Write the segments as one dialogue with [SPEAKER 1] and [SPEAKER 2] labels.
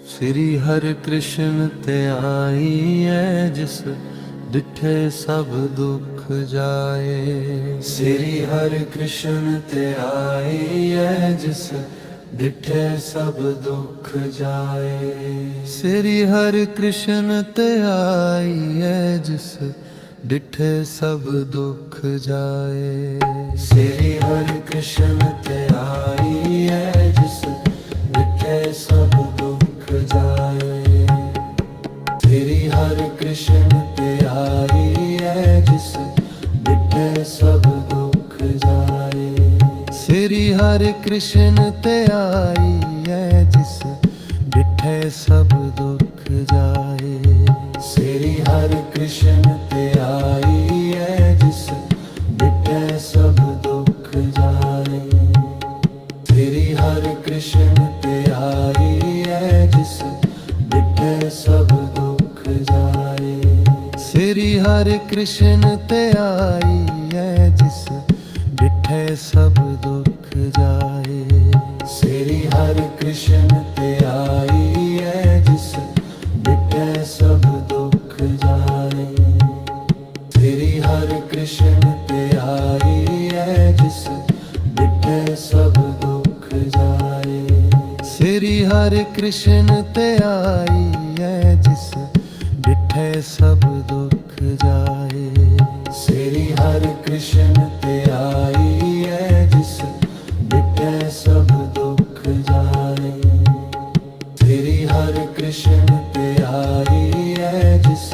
[SPEAKER 1] ਸ੍ਰੀ ਹਰਿ ਕ੍ਰਿਸ਼ਨ ਤੇ ਆਈ ਐ, ਜਿਸ ਡਿਠੇ ਸਭ ਦੁੱਖ ਜਾਏ। ਸ੍ਰੀ ਹਰਿ ਕ੍ਰਿਸ਼ਨ ਤੇ ਆਈ ਐ, ਜਿਸ ਡਿਠੇ ਸਭ ਦੁੱਖ
[SPEAKER 2] ਜਾਏ।
[SPEAKER 1] ਸ੍ਰੀ ਹਰਿ ਕ੍ਰਿਸ਼ਨ ਤੇ ਆਈ ਐ, ਜਿਸ ਡਿਠੇ ਸਭ ਦੁੱਖ ਜਾਏ। ਸ੍ਰੀ ਹਰਿ ਕ੍ਰਿਸ਼ਨ ਤੇ ਆਈ ਐ, ਜਿਸ ਡਿਠੇ ਸਭ कृष्ण पे है जिस मिटे सब दुख जाए। श्री हर कृष्ण ते है जिस मिठे सब दुख जाए। श्री हर कृष्ण ते है जिस मिटे सब दुख जाए। श्री हर कृष्ण ते हरे कृष्ण ते आई है जिस डिठे सब दुख जाए। श्री हरे कृष्ण ते आई है जिस डिठे सब दुख जाए। श्री हरे कृष्ण ते आई है जिस डिठे सब दुख जाए। श्री हरे कृष्ण ते आई है जिस डिठे सब ਜਾਏ ਸ੍ਰੀ ਹਰਿ ਕ੍ਰਿਸ਼ਨ ਤੇ ਆਈ ਐ ਜਿਸ ਡਿਠੇ ਸਭ ਦੁੱਖ ਜਾਏ ਤੇਰੀ ਹਰਿ ਕ੍ਰਿਸ਼ਨ ਤੇ ਆਈ ਐ ਜਿਸ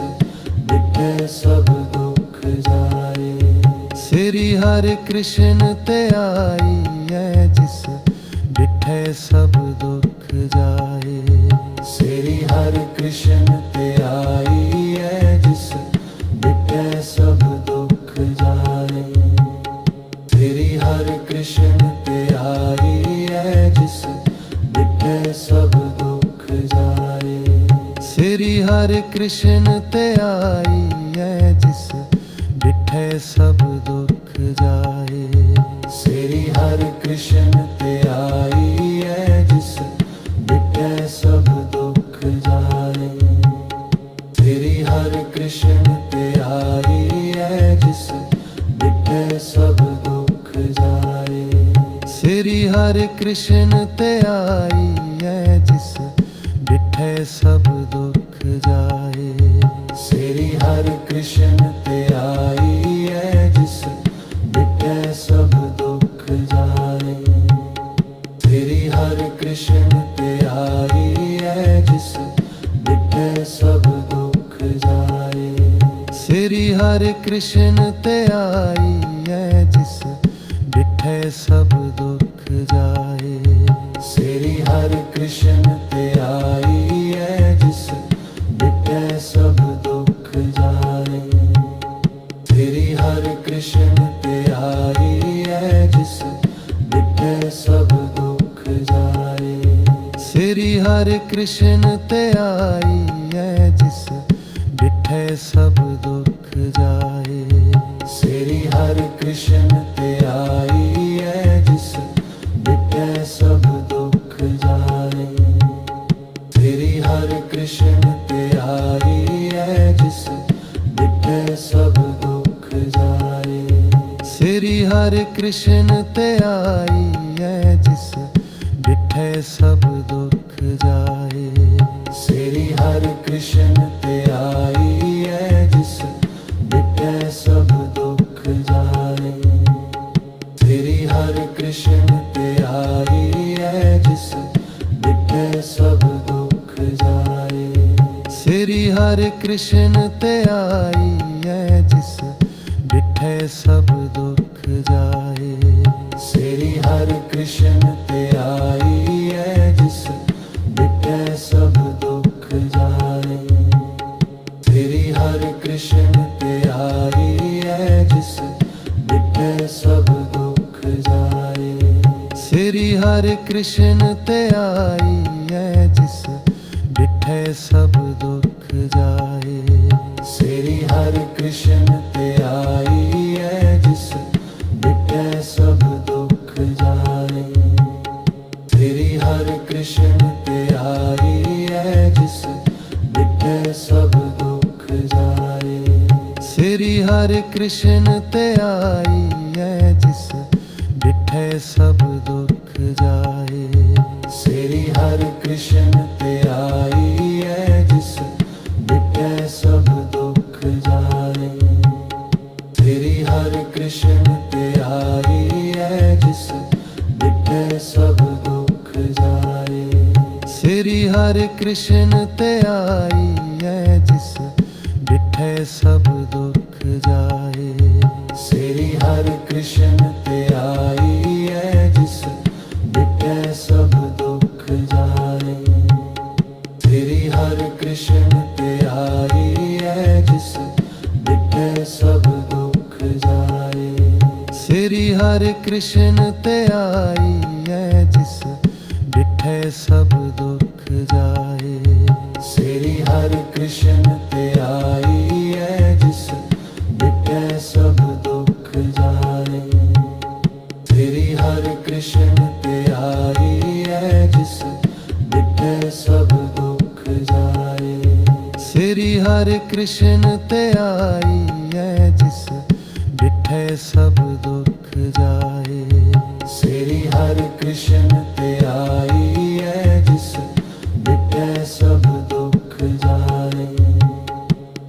[SPEAKER 1] ਡਿਠੇ ਸਭ ਦੁੱਖ ਜਾਏ ਸ੍ਰੀ ਹਰਿ ਕ੍ਰਿਸ਼ਨ ਤੇ ਆਈ ਐ ਜਿਸ ਡਿਠੇ ਸਭ ਦੁੱਖ ਜਾਏ ਸ੍ਰੀ ਹਰਿ ਕ੍ਰਿਸ਼ਨ ਤੇ ਸ੍ਰੀ ਹਰਿ ਕ੍ਰਿਸ਼ਨ ਤੇ ਆਈ ਐ ਜਿਸ ਡਿਠੇ ਸਭ ਦੁੱਖ ਜਾਏ ਸ੍ਰੀ ਹਰਿ ਕ੍ਰਿਸ਼ਨ ਤੇ ਆਈ ਐ ਜਿਸ ਡਿਠੇ ਸਭ ਦੁੱਖ ਜਾਏ ਤੇਰੀ ਹਰਿ ਕ੍ਰਿਸ਼ਨ
[SPEAKER 2] ਤੇ
[SPEAKER 1] ਆਈ ਐ ਜਿਸ ਡਿਠੇ ਸਭ ਦੁੱਖ ਜਾਏ ਸ੍ਰੀ ਹਰਿ ਕ੍ਰਿਸ਼ਨ ਤੇ ਆਈ ਹਰਿ ਕ੍ਰਿਸ਼ਨ ਤੇ ਆਈ ਐ ਜਿਸ ਡਿਠੇ ਸਭ ਦੁੱਖ ਜਾਏ ਸ੍ਰੀ ਹਰਿ ਕ੍ਰਿਸ਼ਨ ਤੇ ਆਈ ਐ ਜਿਸ ਡਿਠੇ ਸਭ ਦੁੱਖ ਜਾਏ ਤੇਰੀ ਹਰਿ ਕ੍ਰਿਸ਼ਨ ਤੇ ਆਈ ਐ ਜਿਸ ਡਿਠੇ ਸਭ ਦੁੱਖ ਜਾਏ ਸ੍ਰੀ ਹਰਿ ਕ੍ਰਿਸ਼ਨ कृष्ण ते आई है जिस डिठे सब दुख जाए। श्री
[SPEAKER 2] हर
[SPEAKER 1] कृष्ण ते आई है जिस डिठे सब दुख जाए। श्री हर कृष्ण ते आई है जिस डिठे सब दुख जाए। श्री हर कृष्ण ते आई जाए श्री हर कृष्ण ते आई है जिस बिठे सब दुख जाए। श्री हर कृष्ण ते आई है जिस बिठे सब दुख जाए। श्री हर कृष्ण ते आई है जिस बिठे सब दुख जाए। श्री हरे कृष्ण ते आई है बैठे सब दुख जाए। श्री हर कृष्ण ते आई है जिस बिठे सब दुख जाए। श्री हर कृष्ण ते आई है जिस बिठे सब दुख जाए। श्री हर कृष्ण ते आई है जिस बिठे सब दुख जाए। श्री हर कृष्ण कृष्ण ते आई है जिस डिठे सब दुख जाए। श्री हर कृष्ण ते आई है जिस डिठे सब दुख जाए। श्री हर कृष्ण ते आई है जिस डिठे सब दुख जाए। श्री हर कृष्ण ਸੁਖ ਜਾਏ।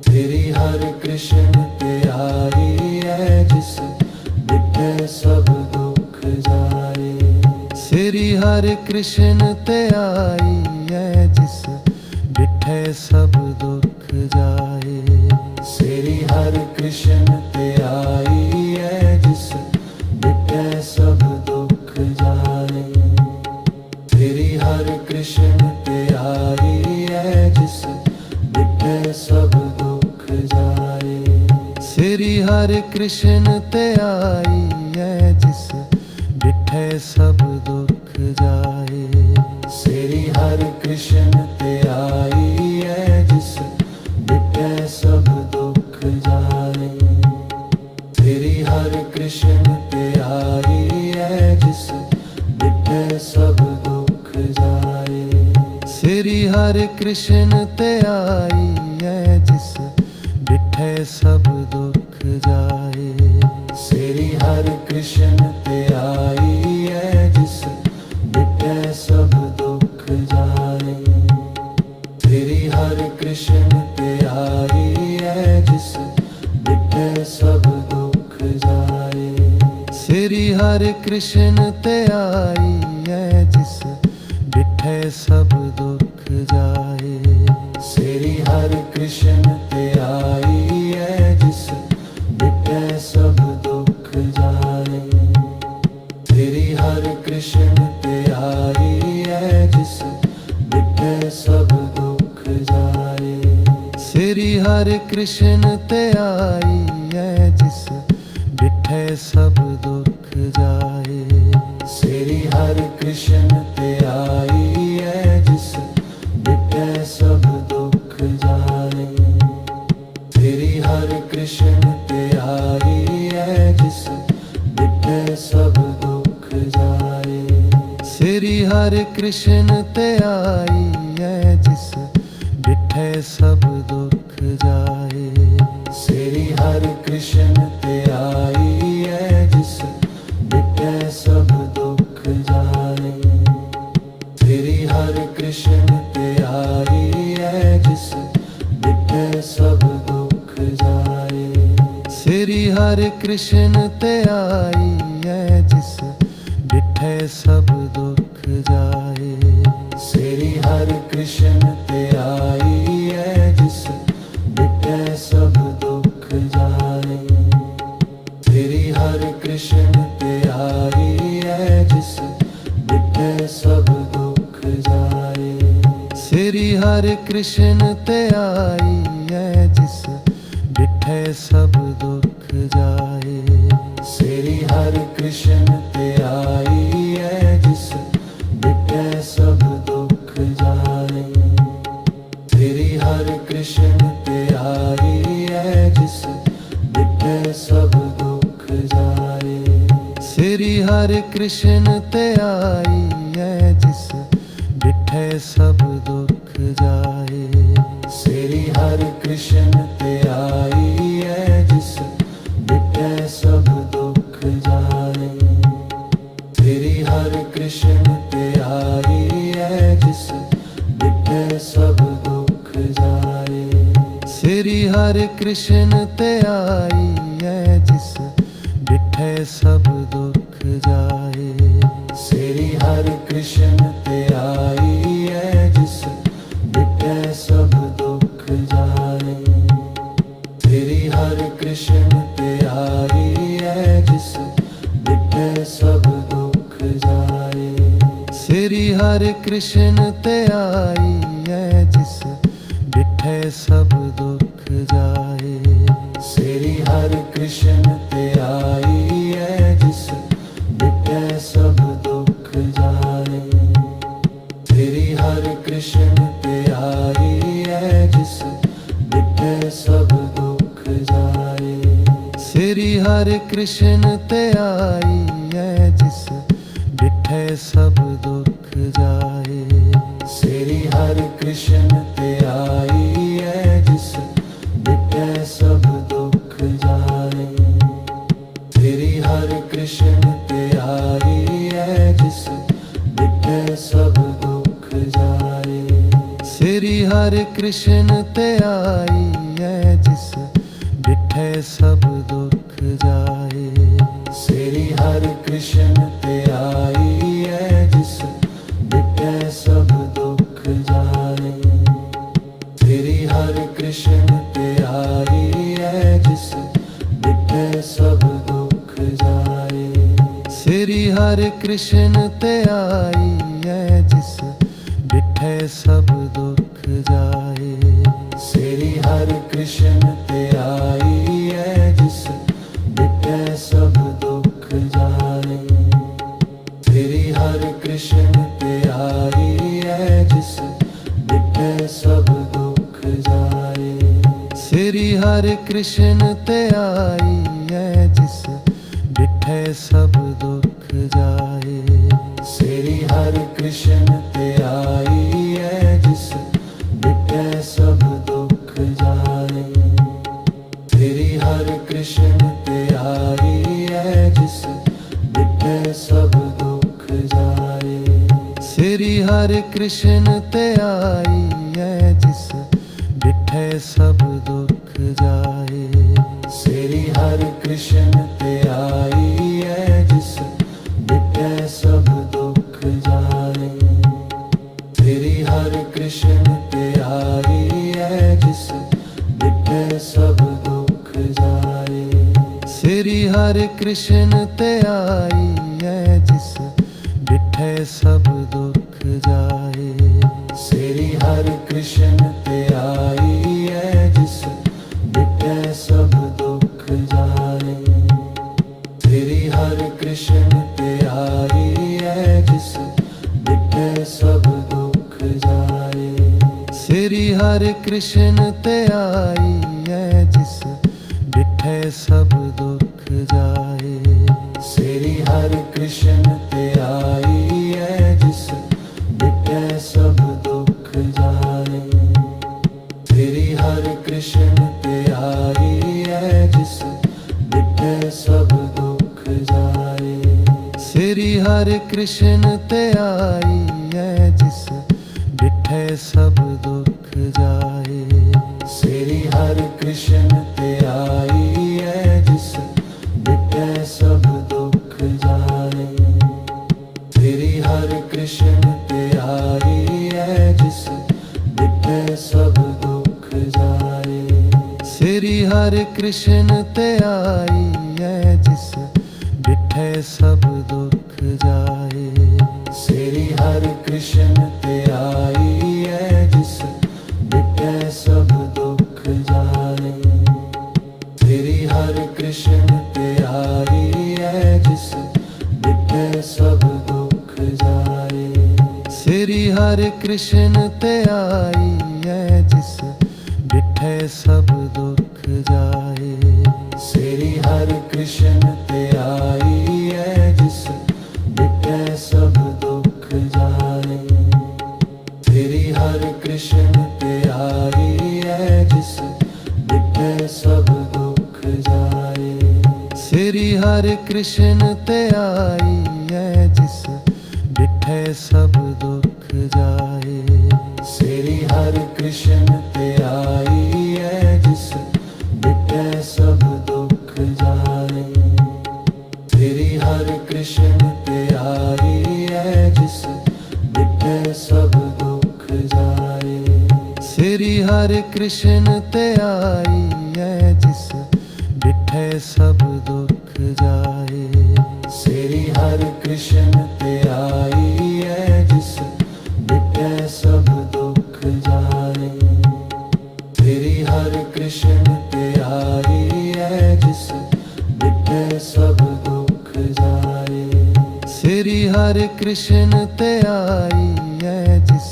[SPEAKER 1] ਤੇਰੀ ਹਰ ਕ੍ਰਿਸ਼ਨ ਤੇ ਆਈ ਐ ਜਿਸ ਡਿਠੇ ਸਭ ਦੁੱਖ ਜਾਏ। ਸ੍ਰੀ ਹਰ ਕ੍ਰਿਸ਼ਨ ਤੇ ਆਈ ਐ ਜਿਸ ਡਿਠੇ ਸਭ ਦੁੱਖ ਜਾਏ। ਸ੍ਰੀ ਹਰ ਕ੍ਰਿਸ਼ਨ हर कृष्ण ते आई है जिस बिठे सब दुख जाए। श्री हर कृष्ण ते आई है जिस बिठे सब दुख जाए। श्री हर कृष्ण ते आई है जिस बिठे सब दुख जाए। श्री हर कृष्ण ते आई है जिस बिठे सब दुख जाए। श्री हर कृष्ण ते आई है जिस बिटे सब दुख जाए। श्री हर कृष्ण ते आई है जिस बिटे सब दुख जाए। श्री हर कृष्ण ते आई है जिस बिठे सब दुख जाए। श्री हर कृष्ण कृष्ण ते आई है जिस बिठे सब दुख जाए। श्री हर कृष्ण ते आई है जिस बिठे सब दुख जाए। श्री हर कृष्ण ते आई है जिस बिठे सब दुख जाए। श्री हर कृष्ण ते आई है जिस बिठे सब दुख कृष्ण ते आई है, जिस बिटे सब दुख जाए श्री हर कृष्ण ते आई है, जिस बिटे सब दुख जाए श्री हर कृष्ण ते आई है, जिस बिठे सब कृष्ण ते आई है जिस बिठे सब दुख जाए। श्री हर कृष्ण ते आई है जिस बिठे सब दुख जाए। श्री हर कृष्ण ते आई है जिस बिठे सब दुख जाए। श्री हर कृष्ण ते हर कृष्ण ते आई है जिस बिठे सब दुख जाए। श्री हर कृष्ण ते आई है जिस बिठे सब दुख जाए। श्री हर कृष्ण ते आई है जिस बिठे सब दुख जाए। श्री हरे कृष्ण ते आई है जिस बिठे सब दुख ਹਰਿ ਕ੍ਰਿਸ਼ਨ ਤੇ ਆਈ ਹੈ ਜਿਸ ਡਿਠੇ ਸਭ ਦੁੱਖ ਜਾਏ ਸ੍ਰੀ ਹਰਿ ਕ੍ਰਿਸ਼ਨ ਤੇ ਆਈ ਹੈ ਜਿਸ ਡਿਠੇ ਸਭ ਦੁੱਖ ਜਾਏ ਸ੍ਰੀ ਹਰਿ ਕ੍ਰਿਸ਼ਨ ਤੇ ਆਈ ਹੈ ਜਿਸ ਡਿਠੇ ਸਭ ਦੁੱਖ ਜਾਏ ਸ੍ਰੀ ਹਰਿ ਕ੍ਰਿਸ਼ਨ ਤੇ ਆਈ प्यार कृष्ण ते आई है जिस डिठे सब दुख जाए। श्री हर कृष्ण ते आई है जिस डिठे सब दुख जाए। श्री हर कृष्ण ते आई है जिस डिठे सब दुख जाए। श्री हर कृष्ण ते आई ਡਿਠੇ ਸਭ ਦੁੱਖ ਜਾਏ ਸ੍ਰੀ ਹਰ ਕ੍ਰਿਸ਼ਨ ਤੇ ਆਈ ਹੈ ਜਿਸ ਡਿਠੇ ਸਭ ਦੁੱਖ ਜਾਏ ਸ੍ਰੀ ਹਰਿ ਕ੍ਰਿਸ਼ਨ ਤੇ ਆਈ ਹੈ ਜਿਸ ਡਿਠੇ ਸਭ प्यार कृष्ण ते आई है जिस बिठे सब दुख जाए। श्री हर कृष्ण ते आई है जिस बिठे सब दुख जाए। श्री हर कृष्ण ते आई है जिस बिठे सब दुख जाए। श्री हर कृष्ण ते आई है जिस बिठे सब दुख जाए। श्री हर कृष्ण ते आई है जिस बिटे सब दुख जाए। श्री हर कृष्ण ते आई है जिस बिटे सब दुख जाए। श्री हर कृष्ण ते आई है जिस बिठे सब कृष्ण ते आई है जिस बिठे सब दुख जाए। श्री हर कृष्ण ते आई है जिस बिठे सब दुख जाए। श्री हर कृष्ण ते आई है जिस बिठे सब दुख जाए। श्री हर कृष्ण ते आई ਸ੍ਰੀ ਹਰਿ ਕ੍ਰਿਸ਼ਨ ਤੇ ਆਈ ਹੈ ਜਿਸ ਡਿਠੇ ਸਭ ਦੁੱਖ ਜਾਏ ਸ੍ਰੀ ਹਰਿ ਕ੍ਰਿਸ਼ਨ ਤੇ ਆਈ ਹੈ ਜਿਸ ਡਿਠੇ ਸਭ ਦੁੱਖ ਜਾਏ ਸ੍ਰੀ ਹਰਿ ਕ੍ਰਿਸ਼ਨ ਤੇ ਆਈ ਹੈ ਜਿਸ ਡਿਠੇ ਸਭ ਦੁੱਖ ਜਾਏ ਸ੍ਰੀ ਹਰਿ ਕ੍ਰਿਸ਼ਨ ਤੇ ਆਈ ਹਰਿ ਕ੍ਰਿਸ਼ਨ ਤੇ ਆਈ ਐ, ਜਿਸ ਮਿਟੇ ਸਭ ਦੁੱਖ ਜਾਏ ਸ੍ਰੀ ਹਰ ਕ੍ਰਿਸ਼ਨ ਤੇ ਆਈ ਐ, ਜਿਸ ਮਿਟੇ ਸਭ ਦੁੱਖ ਜਾਏ ਸ੍ਰੀ ਹਰ ਕ੍ਰਿਸ਼ਨ ਤੇ ਆਈ हर कृष्ण ते आई है जिस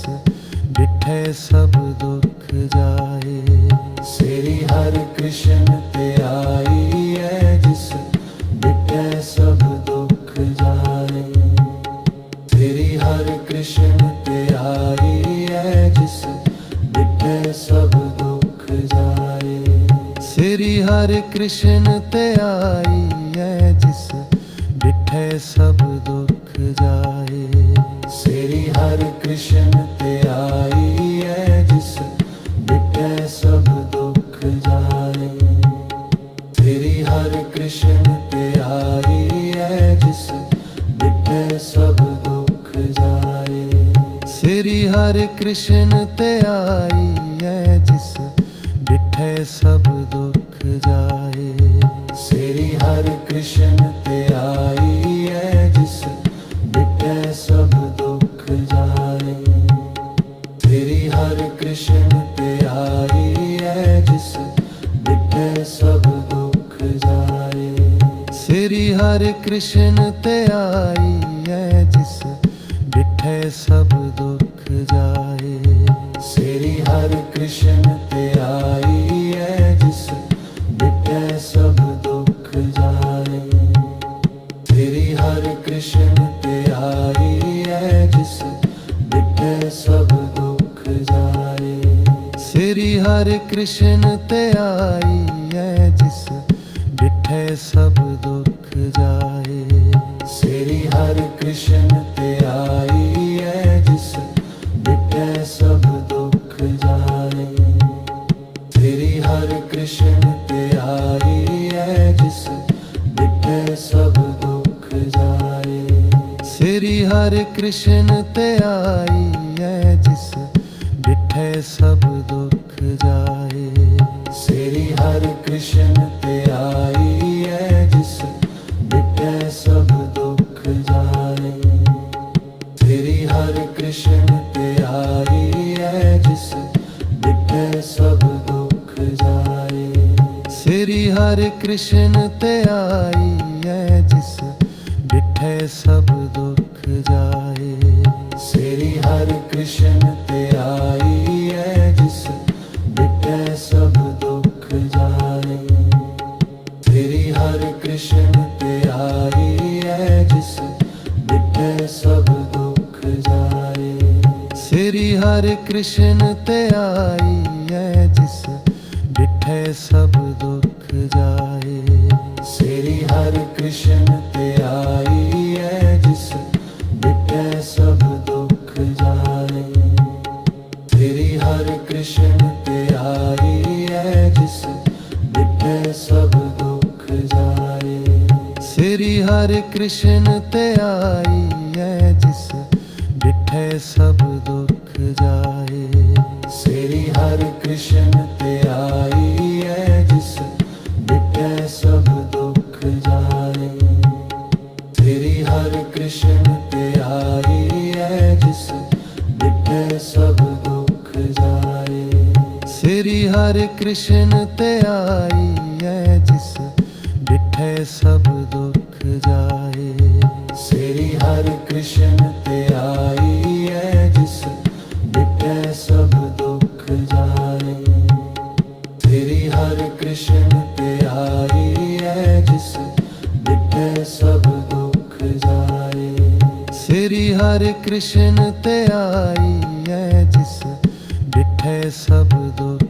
[SPEAKER 1] डिठे सब दुख जाए। श्री हर कृष्ण ते आई है जिस डिठे सब दुख जाए। श्री हर कृष्ण ते आई है जिस डिठे सब दुख जाए। श्री हर कृष्ण ते आई है जिस डिठे सब दुख ਹਰਿ ਕ੍ਰਿਸ਼ਨ ਤੇ ਆਈ ਐ ਜਿਸ ਮਿਟੇ ਸਭ ਦੁੱਖ ਜਾਏ ਤੇਰੀ ਹਰਿ ਕ੍ਰਿਸ਼ਨ ਤੇ ਆਈ ਐ ਜਿਸ ਮਿਟੇ ਸਭ ਦੁੱਖ ਜਾਏ ਸ੍ਰੀ ਹਰਿ ਕ੍ਰਿਸ਼ਨ ਤੇ ਆਈ ਐ ਜਿਸ ਮਿਟੇ ਸਭ ਦੁੱਖ ਜਾਏ ਸ੍ਰੀ ਹਰਿ ਕ੍ਰਿਸ਼ਨ कृष्ण ते आई है जिस बिठे सब दुख जाए। श्री हर कृष्ण ते आई है जिस बिठे सब दुख जाए। श्री हर कृष्ण ते आई है जिस बिठे सब दुख जाए। श्री हर कृष्ण ते आई कृष्ण ते आई है जिस बिठे सब दुख जाए। श्री हर कृष्ण ते आई है जिस बिठे सब दुख जाए। श्री हर कृष्ण ते आई है जिस बिठे सब दुख जाए। श्री हर कृष्ण ते आई हरे कृष्ण ते आई है जिस डिठे सब दुख जाए। श्री हरे कृष्ण ते आई है जिस डिठे सब दुख जाए। श्री हरे कृष्ण ते आई है जिस डिठे सब दुख जाए। श्री हरे कृष्ण ते आई है जिस डिठे सब कृष्ण ते आई है जिस डिठे सब दुख जाए। श्री हर कृष्ण ते आई है जिस डिठे सब दुख जाए। श्री हर कृष्ण ते आई है जिस डिठे सब दुख जाए। श्री हर कृष्ण ते आई है जिस डिठे सब दुख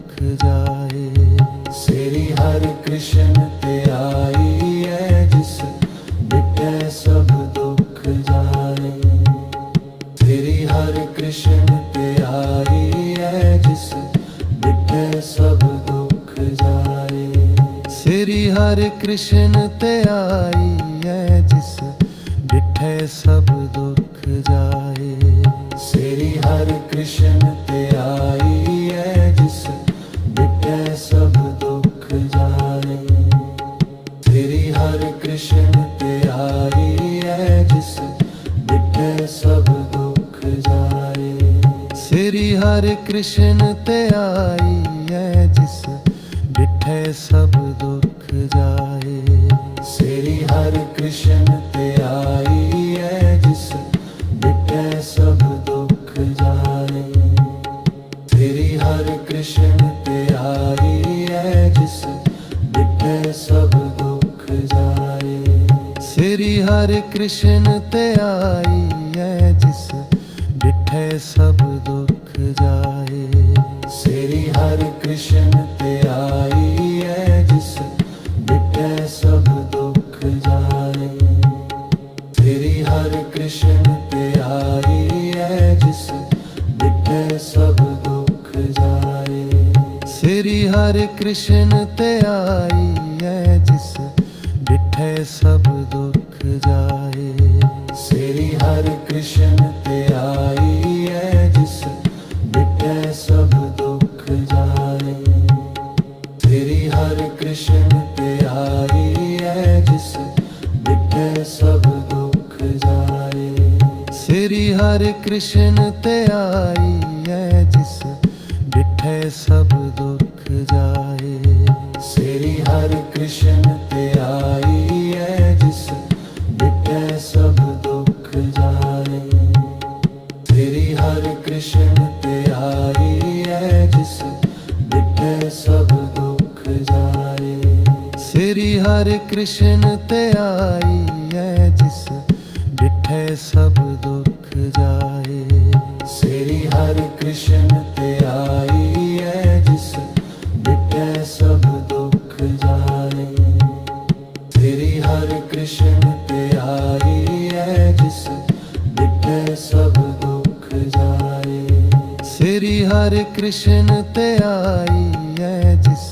[SPEAKER 1] ਹਰਿ ਕ੍ਰਿਸ਼ਨ ਤੇ ਆਈ ਐ ਜਿਸ ਮਿਟੇ ਸਭ ਦੁੱਖ ਜਾਏ ਤੇਰੀ ਹਰ ਕ੍ਰਿਸ਼ਨ ਤੇ ਆਈ ਹੈ, ਜਿਸ ਡਿਠੇ ਸਭ ਦੁੱਖ ਜਾਏ ਸ੍ਰੀ ਹਰ ਕ੍ਰਿਸ਼ਨ ਤੇ ਆਈ ਹੈ, ਜਿਸ ਡਿਠੇ ਸਭ ਦੁੱਖ ਜਾਏ ਸ੍ਰੀ ਹਰ ਕ੍ਰਿਸ਼ਨ कृष्ण ते आई है जिस बिठे सब दुख जाए। श्री हर कृष्ण ते आई है जिस बिठे सब दुख जाए। श्री हर कृष्ण ते आई है जिस बिठे सब दुख जाए। श्री हर कृष्ण ते आई प्यार कृष्ण ते आई है जिस बिठे सब दुख जाए। श्री हर कृष्ण ते आई है जिस बिठे सब दुख जाए। श्री हर कृष्ण ते आई है जिस बिठे सब दुख जाए। श्री हरे कृष्ण ते आई है जिस बिठे सब कृष्ण ते आई है जिस डिठे सब दुख जाए। श्री हरि कृष्ण ते आई है जिस डिठे सब दुख जाए। श्री हरि कृष्ण ते आई है जिस डिठे सब दुख जाए। श्री हरि कृष्ण ते आई है जिस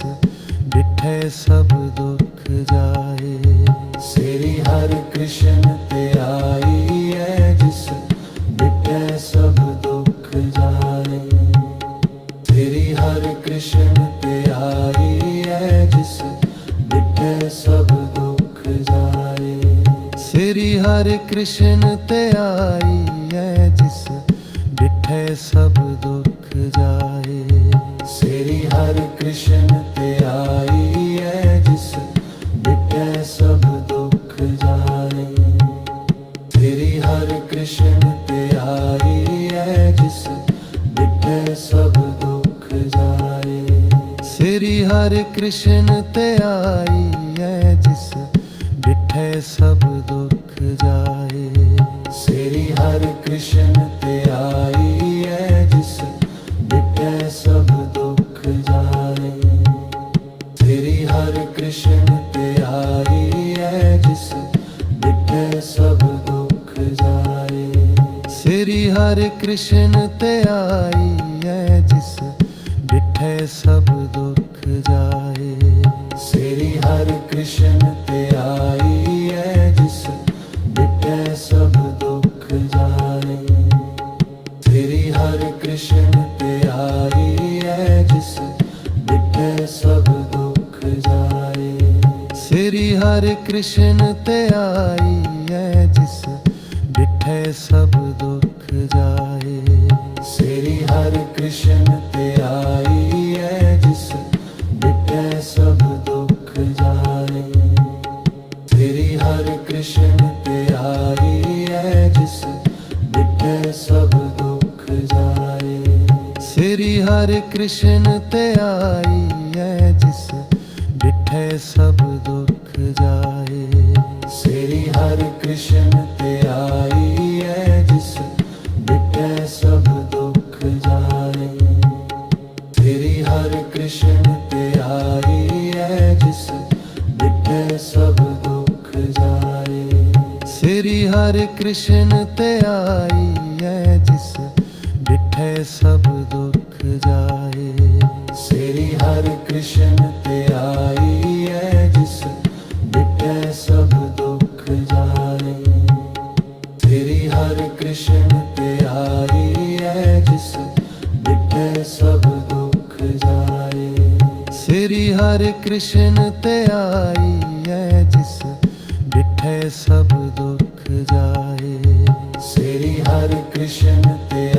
[SPEAKER 1] डिठे सब दुख ਜਾਏ। ਸ੍ਰੀ ਹਰਿ ਕ੍ਰਿਸ਼ਨ ਤੇ ਆਈ ਹੈ ਜਿਸ ਡਿਠੇ ਸਭ ਦੁੱਖ ਜਾਏ। ਸ੍ਰੀ ਹਰਿ ਕ੍ਰਿਸ਼ਨ ਤੇ ਆਈ ਹੈ ਜਿਸ ਡਿਠੇ ਸਭ ਦੁੱਖ ਜਾਏ। ਸ੍ਰੀ ਹਰਿ ਕ੍ਰਿਸ਼ਨ ਤੇ ਆਈ ਹੈ ਜਿਸ ਡਿਠੇ ਸਭ ਦੁੱਖ ਹਰਿ ਕ੍ਰਿਸ਼ਨ ਤੇ ਆਈ ਹੈ ਜਿਸ ਡਿਠੇ ਸਭ ਦੁੱਖ ਜਾਏ ਸ੍ਰੀ ਹਰਿ ਕ੍ਰਿਸ਼ਨ ਤੇ ਆਈ ਹੈ ਜਿਸ ਡਿਠੇ ਸਭ ਦੁੱਖ ਜਾਏ ਸ੍ਰੀ ਹਰਿ ਕ੍ਰਿਸ਼ਨ ਤੇ ਆਈ ਹੈ ਜਿਸ ਡਿਠੇ ਸਭ ਦੁੱਖ ਜਾਏ ਸ੍ਰੀ ਹਰਿ ਕ੍ਰਿਸ਼ਨ ਤੇ ਆਈ ਹਰਿ ਕ੍ਰਿਸ਼ਨ ਤੇ ਆਈ ਹੈ ਜਿਸ ਡਿਠੇ ਸਭ ਦੁੱਖ ਜਾਏ। ਸ੍ਰੀ ਹਰਿ ਕ੍ਰਿਸ਼ਨ ਤੇ ਆਈ ਹੈ ਜਿਸ ਡਿਠੇ ਸਭ ਦੁੱਖ ਜਾਏ। ਸ੍ਰੀ ਹਰਿ ਕ੍ਰਿਸ਼ਨ हर कृष्ण ते आई है जिस डिठे सब दुख जाए। श्री हर कृष्ण ते आई है जिस डिठे सब दुख जाए। श्री हर कृष्ण ते आई है जिस डिठे सब दुख जाए। श्री हरे कृष्ण ते आई है जिस डिठे सब दुख जाए। श्री हर कृष्ण ते आई है जिस बिटे सब दुख जाए। श्री हर कृष्ण ते आई है जिस बिटे सब दुख जाए। श्री हर कृष्ण ते आई है जिस बिठे सब दुख जाए। श्री हर कृष्ण ते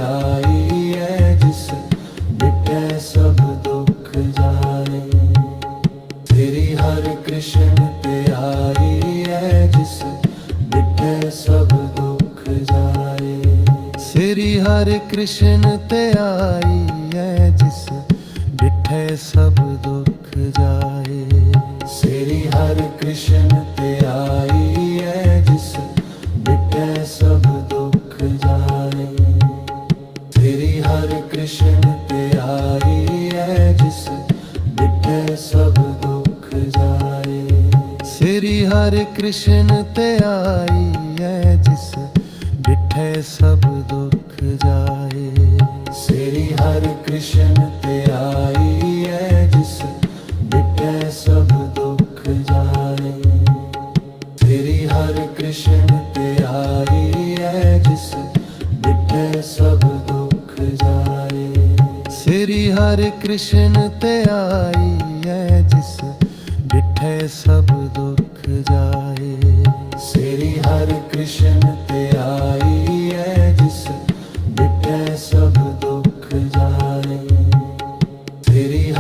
[SPEAKER 1] हर कृष्ण ते आई है जिस बिठे सब दुख जाए। श्री हर कृष्ण ते आई है जिस बिठे सब दुख जाए। श्री हर कृष्ण ते आई है जिस बिठे सब दुख जाए। श्री हरे कृष्ण ते आई है जिस बिठे सब दुख जाए। श्री हर कृष्ण ते आई है जिस बिटे सब दुख जाए। श्री हर कृष्ण ते आई है जिस बिटे सब दुख जाए। श्री हर कृष्ण ते आई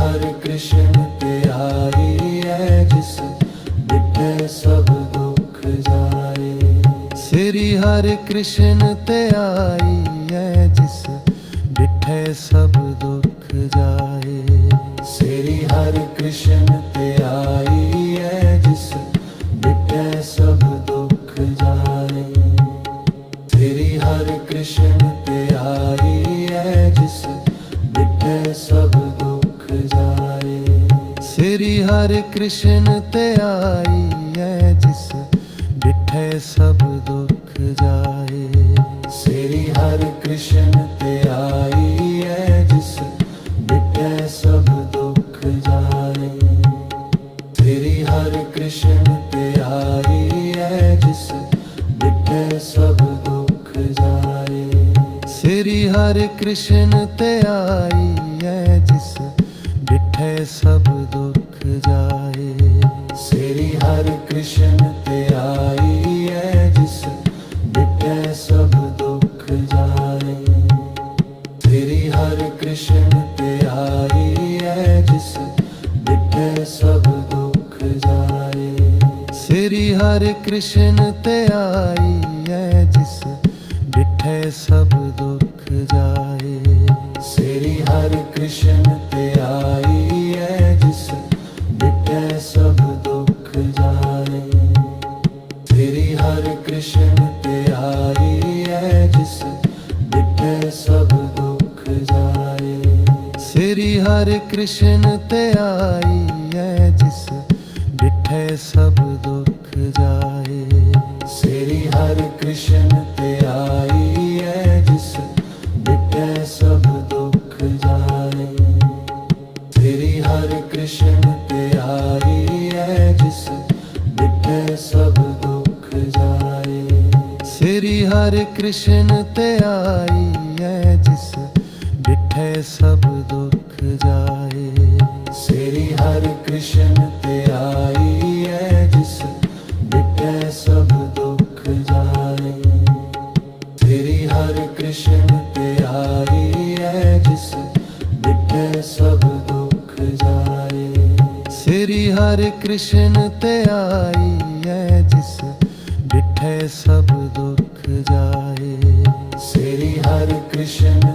[SPEAKER 1] ਹਰਿ ਕ੍ਰਿਸ਼ਨ ਤੇ ਆਈ ਹੈ ਜਿਸ ਡਿਠੇ ਸਭ ਦੁੱਖ ਜਾਏ। ਸ੍ਰੀ ਹਰਿ ਕ੍ਰਿਸ਼ਨ ਤੇ ਆਈ ਹੈ ਜਿਸ ਡਿਠੇ ਸਭ ਦੁੱਖ ਜਾਏ। ਸ੍ਰੀ ਹਰਿ ਕ੍ਰਿਸ਼ਨ हर कृष्ण ते आई है जिस डिठे सब दुख जाए। श्री हर कृष्ण ते आई है जिस डिठे सब दुख जाए। श्री हर कृष्ण ते आई है जिस डिठे सब दुख जाए। श्री हरे कृष्ण ते आई है जिस डिठे सब दुख जाए। श्री हर कृष्ण ते आई है जिस बिटे सब दुख जाए। श्री हर कृष्ण ते आई है जिस बिटे सब दुख जाए। श्री हर कृष्ण ते आई है जिस बिठे सब दुख जाए। श्री हर कृष्ण ते हर कृष्ण ते आई है जिस बिठे सब दुख जाए। श्री हर कृष्ण ते आई है जिस बिठे सब दुख जाए। श्री हर कृष्ण ते आई है जिस बिठे सब दुख जाए। श्री हरे कृष्ण ते आई ਹਰਿ ਕ੍ਰਿਸ਼ਨ ਤੇ ਆਈ ਹੈ ਜਿਸ ਡਿਠੇ ਸਭ ਦੁੱਖ ਜਾਏ। ਸ੍ਰੀ ਹਰਿ ਕ੍ਰਿਸ਼ਨ